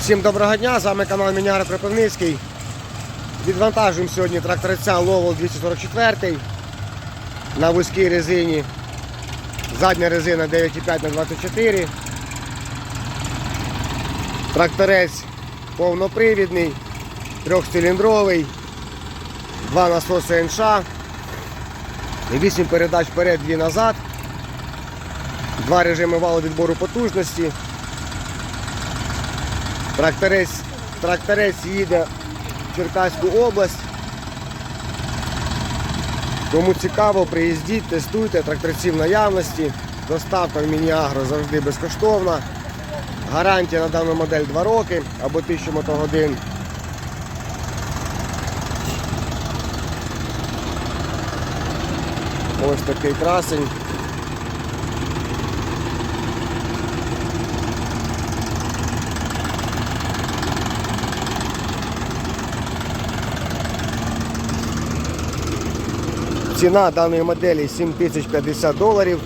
Всім доброго дня, з вами канал Міняра Кропивницький. Відвантажуємо сьогодні тракторця Ловол 244 на вузькій резині. Задня резина 9,5 на 24. Тракторець повнопривідний, трьохциліндровий, два насоси НШ, 8 передач вперед, 2 назад, два режими валу відбору потужності. Тракторець, тракторець їде в Черкаську область. Кому цікаво, приїздіть, тестуйте, тракторці в наявності. Доставка в Мініагро завжди безкоштовна. Гарантія на дану модель 2 роки або 1000 мотогодин. Ось такий красень. Ціна даної моделі 7050 доларів.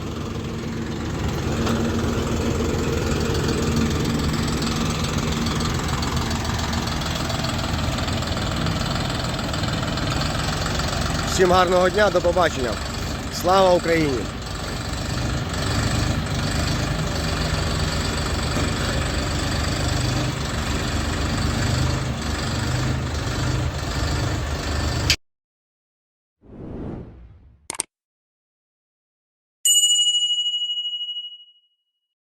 Всім гарного дня, до побачення. Слава Україні!